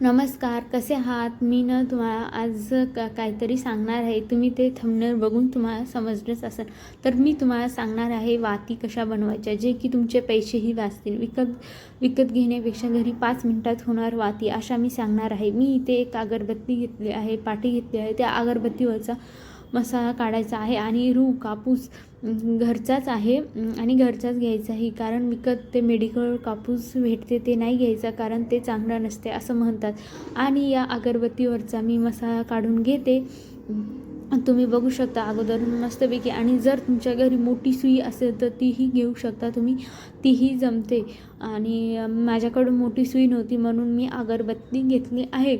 नमस्कार कसे आहात? मी ना तुम्हाला आज का काहीतरी सांगणार आहे. तुम्ही ते थंबनेल बघून तुम्हाला समजलंच असेल. तर मी तुम्हाला सांगणार आहे वाती कशा बनवायच्या जे की तुमचे पैसेही वाचतील. विकत विकत घेण्यापेक्षा घरी पाच मिनटात होणार वाती अशा मी सांगणार आहे. मी इथे एक अगरबत्ती घेतली आहे पाठी घेतली आहे. त्या अगरबत्तीवरचा मसाला काढायचा आहे आणि रू कापूस घरचाच आहे. आणि घरचाच घ्यायचा आहे. कारण विकत ते मेडिकल कापूस भेटते ते नाही घ्यायचा कारण ते चांगलं नसते असं म्हणतात. आणि या अगरबत्तीवरचा मी मसाला काढून घेते. तुम्ही बघू शकता अगोदर मस्तपैकी. आणि जर तुमच्या घरी मोठी सुई असेल तर तीही घेऊ शकता तुम्ही. तीही जमते. आणि माझ्याकडून मोठी सुई नव्हती म्हणून मी अगरबत्ती घेतली आहे.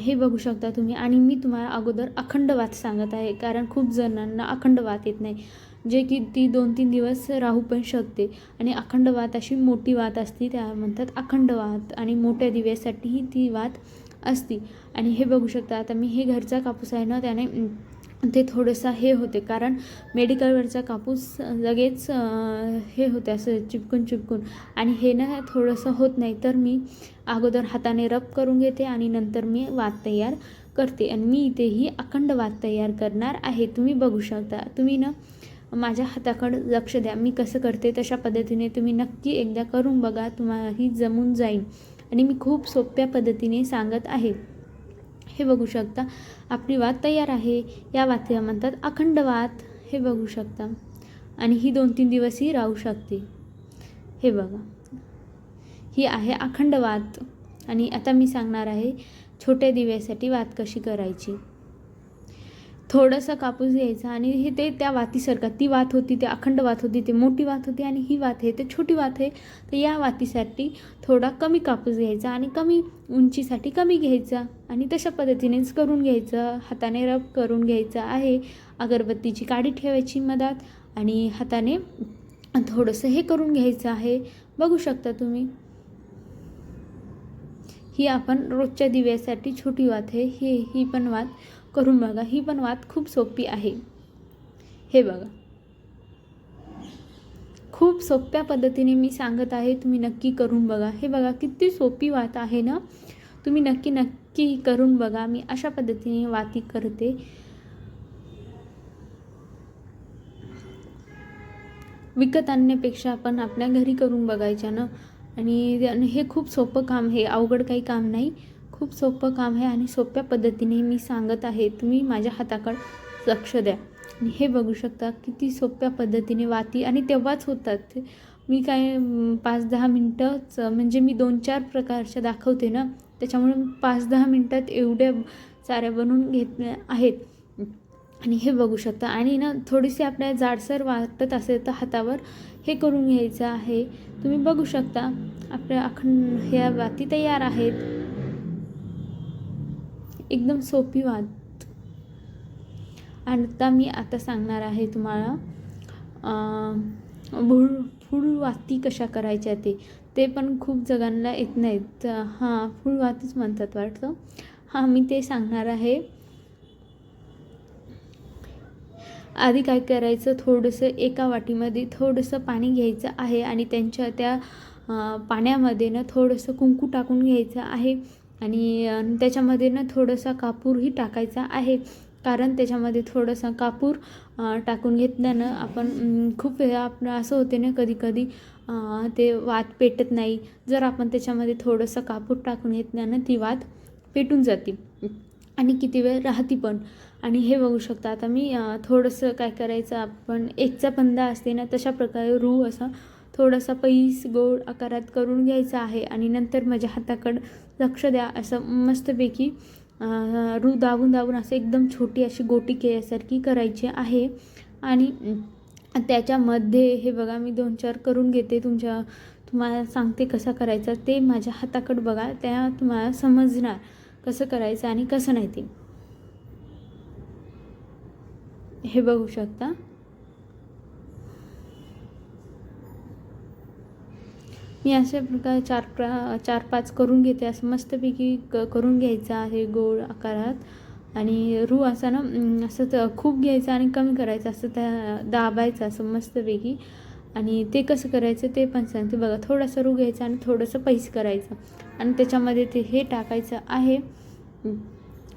हे बघू शकता तुम्ही. आणि मी तुम्हाला अगोदर अखंड वात सांगत आहे कारण खूप जणांना अखंड वात येत नाही. जे की ती दोन तीन दिवस राहू पण शकते. आणि अखंड वात अशी मोठी वात असते त्या म्हणतात अखंड वात. आणि मोठ्या दिव्यासाठीही ती वात असती. आणि हे बघू शकता आता मी हे घरचा कापूस आहे ना त्याने ते थोडंसं हे होते. कारण मेडिकलवरचा कापूस लगेच हे होते असं चिपकून चिपकून. आणि हे ना थोडंसं होत नाही तर मी अगोदर हाताने रब करून घेते आणि नंतर मी वात तयार करते. आणि मी इथेही अखंड वात तयार करणार आहे. तुम्ही बघू शकता. तुम्ही ना माझ्या हाताकडं लक्ष द्या. मी कसं करते तशा पद्धतीने तुम्ही नक्की एकदा करून बघा. तुम्हालाही जमून जाईल. आणि मी खूप सोप्या पद्धतीने सांगत आहे. हे बघू शकता. आपली वात तयार आहे. या वातीला म्हणतात अखंड वात. हे बघू शकता. आणि ही दोन तीन दिवसही राहू शकते. हे बघा. ही आहे अखंड वात. आणि आता मी सांगणार आहे छोट्या दिव्यासाठी वात कशी करायची? थोडंसं कापूस घ्यायचा आणि हे ते त्या वातीसारखा ती वात होती ते अखंड वात होती ते मोठी वात होती आणि ही वात आहे ते छोटी वात आहे. तर या वातीसाठी थोडा कमी कापूस घ्यायचा आणि कमी उंचीसाठी कमी घ्यायचा आणि तशा पद्धतीनेच करून घ्यायचं हाताने रब करून घ्यायचं आहे. अगरबत्तीची काडी ठेवायची मधात आणि हाताने थोडंसं हे करून घ्यायचं आहे. बघू शकता तुम्ही. ही आपण रोजच्या दिव्यासाठी छोटी वात आहे. हे ही पण वात करून बघा. ही पण वात खूप सोपी आहे. हे बघा. खूप सोप्या पद्धतीने मी सांगत आहे तुम्ही नक्की करून बघा. हे बघा किती सोपी वात आहे ना? तुम्ही नक्की नक्की करून बघा. मी अशा पद्धतीने वाती करते. विकत आणण्यापेक्षा आपण आपल्या घरी करून बघायच्या ना? आणि हे खूप सोपं काम हे अवघड काही काम नाही. खूप सोपं काम आहे आणि सोप्या पद्धतीने मी सांगत आहे. तुम्ही माझ्या हाताकडं लक्ष द्या. आणि हे बघू शकता किती सोप्या पद्धतीने वाती आणि तेव्हाच होतात. मी काय पाच दहा मिनटंच म्हणजे मी दोन चार प्रकारच्या दाखवते ना त्याच्यामुळे पाच दहा मिनटात एवढ्या साऱ्या बनवून घेत आहेत. आणि हे बघू शकता. आणि ना थोडीशी आपल्या जाडसर वाटत असेल तर हातावर हे करून घ्यायचं आहे. तुम्ही बघू शकता आपल्या अखंड ह्या वाती तयार आहेत. एकदम सोपी वात आणि आता मी आता सांगणार आहे तुम्हाला भूळ फुलवाती कशा करायच्या ते. ते पण खूप जगांना येत नाहीत. हां फुलवातीच म्हणतात वाटतं. हां मी ते सांगणार आहे. आधी काय करायचं थोडंसं एका वाटीमध्ये थोडंसं पाणी घ्यायचं आहे आणि त्यांच्या त्या पाण्यामध्ये ना थोडंसं कुंकू टाकून घ्यायचं आहे. आणि त्याच्यामध्ये ना थोडंसं कापूरही टाकायचा आहे. कारण त्याच्यामध्ये थोडंसं कापूर टाकून घेतल्यानं आपण खूप वेळा आपण असं होते ना कधी कधी ते वात पेटत नाही. जर आपण त्याच्यामध्ये थोडंसं कापूर टाकून घेतल्यानं ती वात पेटून जाते. आणि किती वेळ राहते पण. आणि हे बघू शकता आता मी थोडंसं काय करायचं आपण एकचा पंदा असते ना तशा प्रकारे रू असा थोडासा पैस गोड आकारात करून घ्यायचा आहे आणि नंतर माझ्या हाताकडं लक्ष द्या असं मस्तपैकी रू दाबून दाबून असं एकदम छोटी अशी गोटी केल्यासारखी करायची आहे. आणि त्याच्यामध्ये हे बघा मी दोन चार करून घेते. तुमच्या तुम्हाला सांगते कसं करायचा ते माझ्या हाताकडं बघा. त्या तुम्हाला समजणार कसं करायचं आणि कसं नाही ते. हे बघू शकता. मी अशा प्रकारे चार प्रा चार पाच करून घेते असं मस्तपैकी क करून घ्यायचं आहे गोड आकारात. आणि रू असा ना असं खूप घ्यायचं आणि कमी करायचं असं त्या दाबायचं असं मस्तपैकी. आणि ते कसं करायचं ते पण सांगते बघा. थोडासा रू घ्यायचा आणि थोडंसं पैस करायचं. आणि त्याच्यामध्ये ते हे टाकायचं आहे.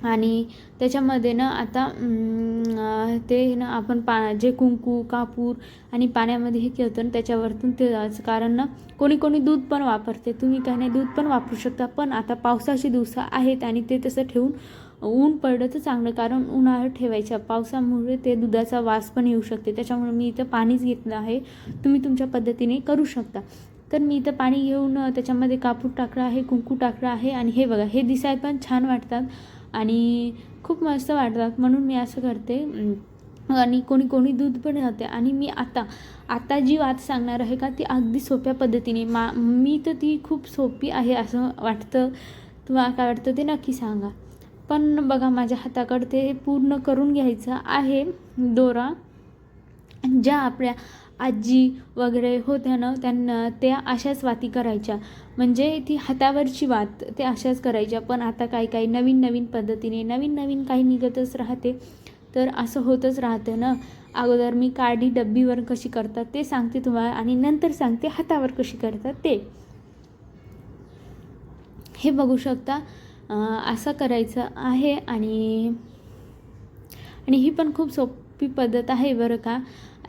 आणि त्याच्यामध्ये ना आता ते ना आपण पा जे कुंकू कापूर आणि पाण्यामध्ये हे केलं ना त्याच्यावरतून ते कारण ना कोणी कोणी दूध पण वापरते. तुम्ही काय नाही दूध पण वापरू शकता. पण आता पावसाचे दिवस आहेत आणि ते तसं ठेवून ऊन पडलं तर चांगलं. कारण उन्हाळ्यात ठेवायच्या. पावसामुळे ते दुधाचा वास पण येऊ शकते. त्याच्यामुळे मी इथं पाणीच घेतलं आहे. तुम्ही तुमच्या पद्धतीने करू शकता. तर मी इथं पाणी घेऊन त्याच्यामध्ये कापूर टाकलं आहे कुंकू टाकलं आहे. आणि हे बघा हे दिसायला पण छान वाटतात. आणि खूप मस्त वाटतात. म्हणून मी असं करते. आणि कोणी कोणी दूध पण राहते. आणि मी आता आता जी वात सांगणार आहे का ती अगदी सोप्या पद्धतीने. मा मी तर ती खूप सोपी आहे असं वाटतं. तुम्हाला काय वाटतं ते नक्की सांगा. पण बघा माझ्या हाताकडे ते पूर्ण करून घ्यायचं आहे दोरा. ज्या आपल्या आजी वगैरे होत्या ना त्यांना त्या अशाच वाती करायच्या. म्हणजे ती हातावरची वात ते अशाच करायच्या. पण आता काही काही नवीन नवीन पद्धतीने नवीन नवीन काही निघतच राहते. तर असं होतच राहतं ना. अगोदर मी काडी डब्बीवर कशी करतात ते सांगते तुम्हाला आणि नंतर सांगते हातावर कशी करतात ते. हे बघू शकता असं करायचं आहे आणि आणि ही पण खूप सोपी पद्धत आहे बरं का.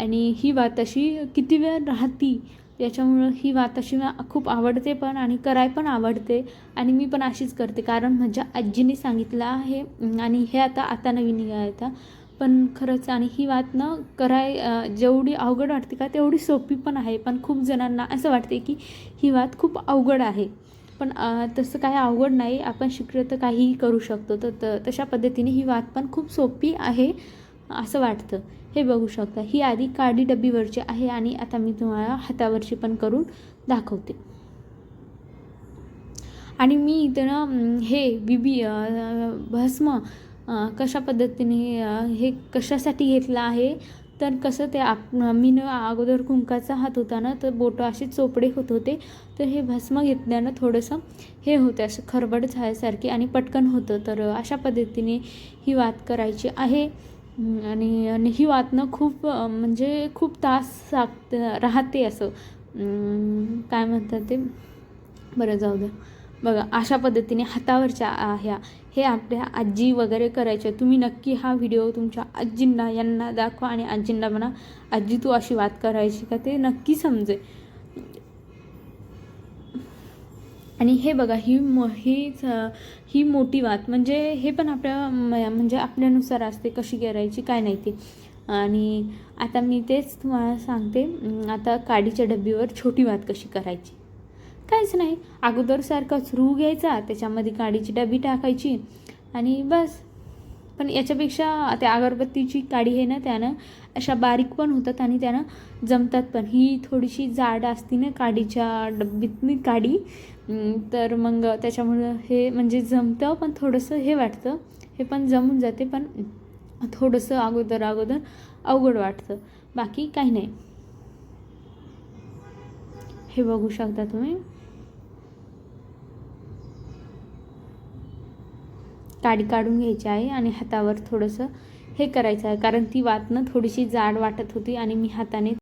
आणि ही वात अशी किती वेळ राहती याच्यामुळं ही वात अशी मला खूप आवडते पण आणि कराय पण आवडते आणि मी पण अशीच करते. कारण माझ्या आजीने सांगितलं आहे आणि हे आता आता नवीन निघालं पण खरंच आणि ही वात ना कराय जेवढी अवघड वाटते का तेवढी सोपी पण आहे. पण खूप जणांना असं वाटते की ही वात खूप अवघड आहे. पण तसं काही अवघड नाही. आपण शिकलं तर काहीही करू शकतो. तर त तशा पद्धतीने ही वात पण खूप सोपी आहे. असं वाटतं. हे बघू शकता. ही आधी काडी डब्बीवरची आहे आणि आता मी तुम्हाला हातावरची पण करून दाखवते. आणि मी इथं ना हे बिबी भस्म कशा पद्धतीने हे कशासाठी घेतलं आहे? तर कसं ते आप मी न अगोदर कुंकाचा हात होता ना तर बोटं असे चोपडे होत होते. तर हे भस्म घेतल्यानं थोडंसं हे होतं असं खरबड झाल्यासारखे आणि पटकन होतं. तर अशा पद्धतीने ही वात करायची आहे. आणि आणि ही वाचणं खूप म्हणजे खूप तास सागत राहते असं. काय म्हणतात ते? बरं जाऊ द्या बघा अशा पद्धतीने हातावरच्या ह्या हे आपल्या आजी वगैरे करायच्या तुम्ही नक्की हा व्हिडिओ तुमच्या आजींना यांना दाखवा आणि आजींना म्हणा आजी तू अशी वात करायची का? ते नक्की समजेल आणि हे बघा ही म हीच ही मोठी वात. म्हणजे हे पण आपल्या म- म्हणजे आपल्यानुसार असते कशी करायची काय नाही ते. आणि आता मी तेच तुम्हाला सांगते आता काडीच्या डब्बीवर छोटी वात कशी करायची. काहीच नाही. अगोदरसारखाच रू घ्यायचा त्याच्यामध्ये काडीची डबी टाकायची आणि बस. पण याच्यापेक्षा त्या अगरबत्तीची काडी आहे ना त्यानं अशा बारीक पण होतात आणि त्यानं जमतात पण. ही थोडीशी जाड असते ना काडीच्या डब्बीतनी काडी तर मग त्याच्यामुळं हे म्हणजे जमतं पण थोडंसं हे वाटतं. हे पण जमून जाते पण थोडंसं अगोदर अगोदर अवघड वाटतं. बाकी काही नाही. हे बघू शकता तुम्ही. काडी काढून घ्यायची आहे आणि हातावर थोडंसं हे करायचं आहे. कारण ती वातनं थोडीशी जाड वाटत होती आणि मी हाताने